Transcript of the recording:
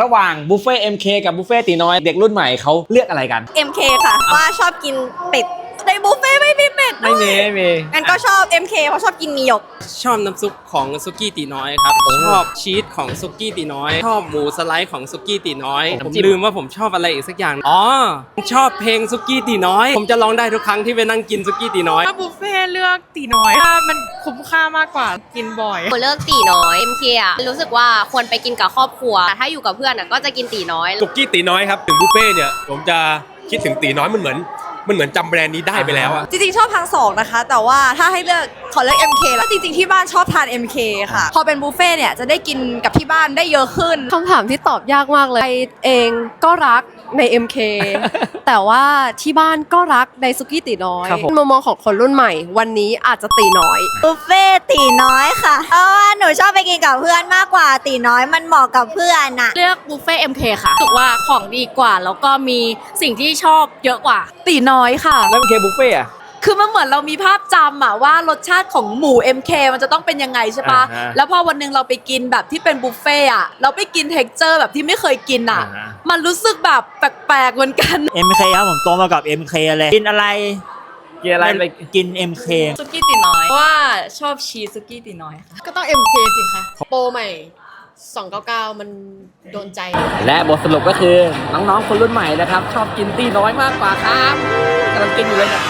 ระหว่างบุฟเฟ่ MK กับบุฟเฟ่ตีน้อยเด็กรุ่นใหม่เขาเลือกอะไรกัน MK ค่ะ ว่าชอบกินเป็ดในบุฟเฟ่ต์ไม่มีเป็ดด้ไม่วยมีไม่มีงั้นก็ชอบ MK เพราะชอบกินหมีหยก ชอบน้ำซุปของซุกี้ตีน้อยครับชอบชีสของซุกี้ตีน้อย ชอบหมูสไลด์ของซุกี้ตีน้อย ผมลืมว่าผมชอบอะไรอีกสักอย่างอ๋อชอบเพลงซุกี้ตีน้อย ผมจะร้องได้ทุกครั้งที่ไปนั่งกินซุกี้ตีน้อย ถ้าบุฟเฟ่ต์เลือกตีน้อย ถ้ามันคุ้มค่า มากกว่ากินบ่อยหนูเลือกตีน้อย MK อะรู้สึกว่าควรไปกินกับครอบครัวแต่ถ้าอยู่กับเพื่อนอะก็จะกินตีน้อย สุกี้ตีน้อยครับ ถึงบุฟเฟ่ต์เนี่ยผมจะคิดถึงตีน้อยมันเหมือน มันเหมือนจำแบรนด์นี้ได้ไปแล้วอะ จริงๆชอบทั้งสองนะคะ แต่ว่าถ้าให้เลือก ขอเลือก MK แล้วจริงๆที่บ้านชอบทาน MK ค่ะ พอเป็นบุฟเฟ่ต์เนี่ยจะได้กินกับที่บ้านได้เยอะขึ้น คำถามที่ตอบยากมากเลยไอเองก็รักใน MK แต่ว่าที่บ้านก็รักในซุกี้ตีน้อยครับผม มุมมองของคนรุ่นใหม่ วันนี้อาจจะตีน้อย บุฟเฟ่ต์ตีน้อยค่ะ เพราะว่าหนูชอบไปกินกับเพื่อนมากกว่าตีน้อยมันเหมาะกับเพื่อนอะเลือกบุฟเฟ่ MK ค่ะรู้สึกว่าของดีกว่า แล้วก็มีสิ่งที่ชอบเยอะกว่า ตีน้อยค่ะ แล้ว MK บุฟเฟ่อะ คือมันเหมือนเรามีภาพจำอะว่ารสชาติของหมู MK มันจะต้องเป็นยังไงใช่ปะอ่าฮะแล้วพอวันหนึ่งเราไปกินแบบที่เป็นบุฟเฟ่อะเราไปกินเท็กเจอร์แบบที่ไม่เคยกินอะอ่าฮะ มันรู้สึกแบบแปลกๆเหมือนกัน MK ครับผมโตมากับ MK เลยกินอะไรกินอะไรไปกิน MK ซุกี้ตีน้อยเพราะว่าชอบชีสซุกี้ตีน้อยค่ะ ก็ต้อง MK สิคะ โปรใหม่ 299 มันโดนใจ และบทสรุปก็คือ น้องๆ คนรุ่นใหม่นะครับ ชอบกินตีน้อยมากกว่าครับกำลังกินอยู่เลยเนี่ย